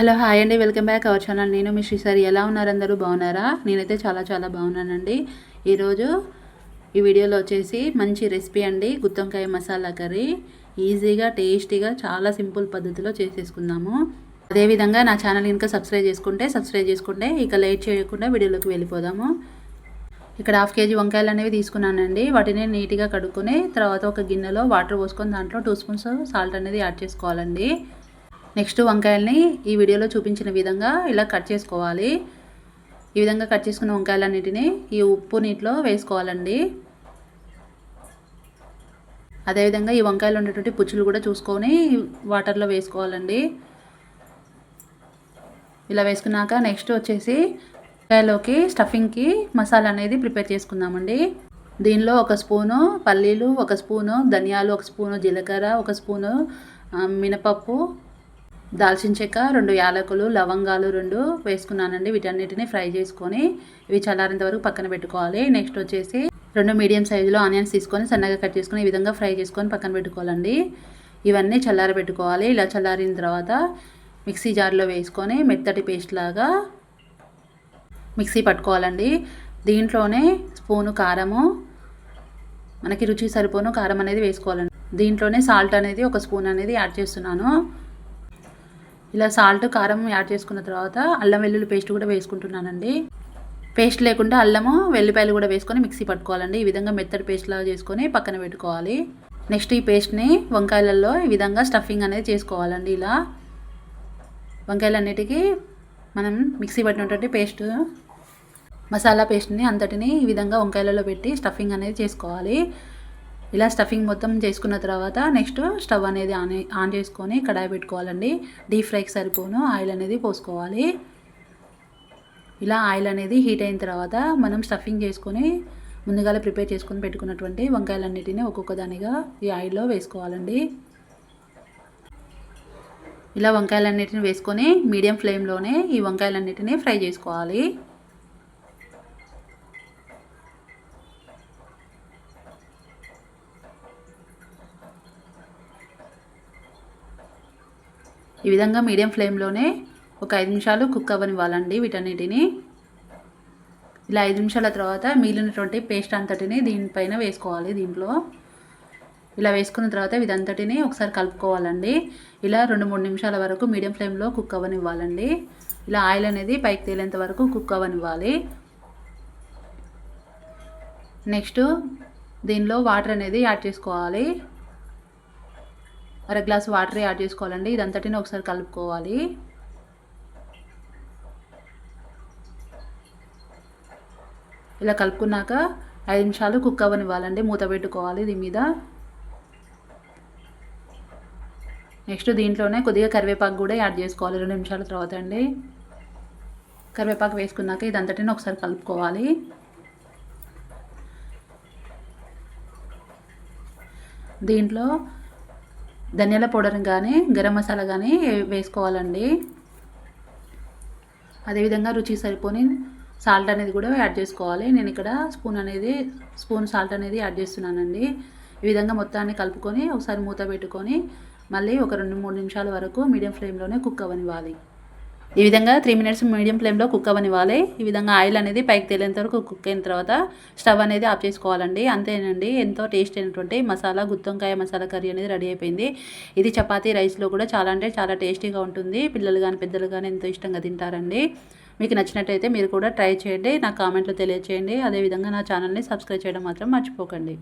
Hello hi అండి. Welcome back our channel. నేను మీ శ్రీసారి. ఎలా ఉన్నారు అందరూ? బాగున్నారా? నేనైతే చాలా చాలా బాగున్నానండి. ఈరోజు ఈ వీడియోలో వచ్చేసి మంచి రెసిపీ అండి. గుత్తంకాయ మసాలా కర్రీ. ఈజీగా టేస్టీగా చాలా సింపుల్ పద్ధతిలో చేసేసుకుందాము. అదేవిధంగా నా ఛానల్ ఇంకా సబ్స్క్రైబ్ చేసుకుంటే సబ్స్క్రైబ్ చేసుకుంటే ఇక లేట్ చేయకుండా వీడియోలోకి వెళ్ళిపోదాము. ఇక్కడ హాఫ్ కేజీ వంకాయలు అనేవి తీసుకున్నానండి. వాటిని నీట్గా కడుక్కొని తర్వాత ఒక గిన్నెలో వాటర్ పోసుకొని దాంట్లో టూ స్పూన్స్ సాల్ట్ అనేది యాడ్ చేసుకోవాలండి. నెక్స్ట్ వంకాయల్ని ఈ వీడియోలో చూపించిన విధంగా ఇలా కట్ చేసుకోవాలి. ఈ విధంగా కట్ చేసుకున్న వంకాయలన్నిటిని ఈ ఉప్పు నీటిలో వేసుకోవాలండి. అదేవిధంగా ఈ వంకాయలు ఉండేటువంటి పుచ్చులు కూడా చూసుకొని వాటర్లో వేసుకోవాలండి. ఇలా వేసుకున్నాక నెక్స్ట్ వచ్చేసి వంకాయలోకి స్టఫింగ్కి మసాలా అనేది ప్రిపేర్ చేసుకుందామండి. దీనిలో ఒక స్పూను పల్లీలు ఒక స్పూను ధనియాలు ఒక స్పూను జీలకర్ర ఒక స్పూను మినపప్పు దాల్చిన చెక్క రెండు యాలకులు లవంగాలు రెండు వేసుకున్నానండి. వీటన్నిటిని ఫ్రై చేసుకొని ఇవి చల్లారేంత వరకు పక్కన పెట్టుకోవాలి. నెక్స్ట్ వచ్చేసి రెండు మీడియం సైజులో ఆనియన్స్ తీసుకొని సన్నగా కట్ చేసుకొని ఈ విధంగా ఫ్రై చేసుకొని పక్కన పెట్టుకోవాలండి. ఇవన్నీ చల్లారి పెట్టుకోవాలి. ఇలా చల్లారిన తర్వాత మిక్సీ జార్లో వేసుకొని మెత్తటి పేస్ట్ లాగా మిక్సీ పట్టుకోవాలండి. దీంట్లోనే స్పూను కారము మనకి రుచి సరిపోను కారం అనేది వేసుకోవాలండి. దీంట్లోనే సాల్ట్ అనేది ఒక స్పూన్ అనేది యాడ్ చేస్తున్నాను. ఇలా సాల్ట్ కారం యాడ్ చేసుకున్న తర్వాత అల్లం వెల్లుల్లి పేస్ట్ కూడా వేసుకుంటున్నానండి. పేస్ట్ లేకుండా అల్లము వెల్లిపాయలు కూడా వేసుకొని మిక్సీ పట్టుకోవాలండి. ఈ విధంగా మెత్తడి పేస్ట్లా చేసుకొని పక్కన పెట్టుకోవాలి. నెక్స్ట్ ఈ పేస్ట్ని వంకాయలలో ఈ విధంగా స్టఫింగ్ అనేది చేసుకోవాలండి ఇలా. వంకాయలన్నిటికీ మనం మిక్సీ పట్టినటువంటి పేస్ట్ మసాలా పేస్ట్ని అంతటిని ఈ విధంగా వంకాయలలో పెట్టి స్టఫింగ్ అనేది చేసుకోవాలి. ఇలా స్టఫింగ్ మొత్తం చేసుకున్న తర్వాత నెక్స్ట్ స్టవ్ అనేది ఆన్ ఆన్ చేసుకొని కడాయి పెట్టుకోవాలండి. డీప్ ఫ్రైకి సరిపోను. ఆయిల్ అనేది పోసుకోవాలి. ఇలా ఆయిల్ అనేది హీట్ అయిన తర్వాత మనం స్టఫింగ్ చేసుకొని ముందుగాల ప్రిపేర్ చేసుకొని పెట్టుకున్నటువంటి వంకాయలన్నిటిని ఒక్కొక్క దానిగా ఈ ఆయిల్లో వేసుకోవాలండి. ఇలా వంకాయలన్నిటిని వేసుకొని మీడియం ఫ్లేమ్లోనే ఈ వంకాయలన్నిటిని ఫ్రై చేసుకోవాలి. ఈ విధంగా మీడియం ఫ్లేమ్లోనే ఒక ఐదు నిమిషాలు కుక్ అవ్వనివ్వాలండి వీటన్నిటిని. ఇలా ఐదు నిమిషాల తర్వాత మిగిలినటువంటి పేస్ట్ అంతటిని దీనిపైన వేసుకోవాలి దీంట్లో. ఇలా వేసుకున్న తర్వాత ఇదంతటిని ఒకసారి కలుపుకోవాలండి. ఇలా రెండు మూడు నిమిషాల వరకు మీడియం ఫ్లేమ్లో కుక్ అవ్వనివ్వాలండి. ఇలా ఆయిల్ అనేది పైకి తేలేంత వరకు కుక్ అవ్వనివ్వాలి. నెక్స్ట్ దీనిలో వాటర్ అనేది యాడ్ చేసుకోవాలి. అర గ్లాస్ వాటర్ యాడ్ చేసుకోవాలండి. ఇదంతటిని ఒకసారి కలుపుకోవాలి. ఇలా కలుపుకున్నాక ఐదు నిమిషాలు కుక్ అవ్వనివ్వాలండి. మూత పెట్టుకోవాలి దీని మీద. నెక్స్ట్ దీంట్లోనే కొద్దిగా కరివేపాకు కూడా యాడ్ చేసుకోవాలి. రెండు నిమిషాల తర్వాత అండి. కరివేపాకు వేసుకున్నాక ఇదంతటిని ఒకసారి కలుపుకోవాలి. దీంట్లో ధనియాల పౌడర్ కానీ గరం మసాలా కానీ వేసుకోవాలండి. అదేవిధంగా రుచి సరిపోని సాల్ట్ అనేది కూడా యాడ్ చేసుకోవాలి. నేను ఇక్కడ స్పూన్ అనేది స్పూన్ సాల్ట్ అనేది యాడ్ చేస్తున్నానండి. ఈ విధంగా మొత్తాన్ని కలుపుకొని ఒకసారి మూత పెట్టుకొని మళ్ళీ ఒక రెండు మూడు నిమిషాల వరకు మీడియం ఫ్లేమ్లోనే కుక్ అవ్వనివ్వాలి. ఈ విధంగా త్రీ మినిట్స్ మీడియం ఫ్లేమ్లో కుక్ అవ్వనివ్వాలి. ఈ విధంగా ఆయిల్ అనేది పైకి తేలేంత వరకు కుక్ అయిన తర్వాత స్టవ్ అనేది ఆఫ్ చేసుకోవాలండి. అంతేనండి ఎంతో టేస్ట్ అయినటువంటి మసాలా గుత్తొంకాయ మసాలా కర్రీ అనేది రెడీ అయిపోయింది. ఇది చపాతీ రైస్లో కూడా చాలా అంటే చాలా టేస్టీగా ఉంటుంది. పిల్లలు కానీ పెద్దలు కానీ ఎంతో ఇష్టంగా తింటారండి. మీకు నచ్చినట్టయితే మీరు కూడా ట్రై చేయండి. నా కామెంట్లో తెలియచేయండి. అదేవిధంగా నా ఛానల్ని సబ్స్క్రైబ్ చేయడం మాత్రం మర్చిపోకండి.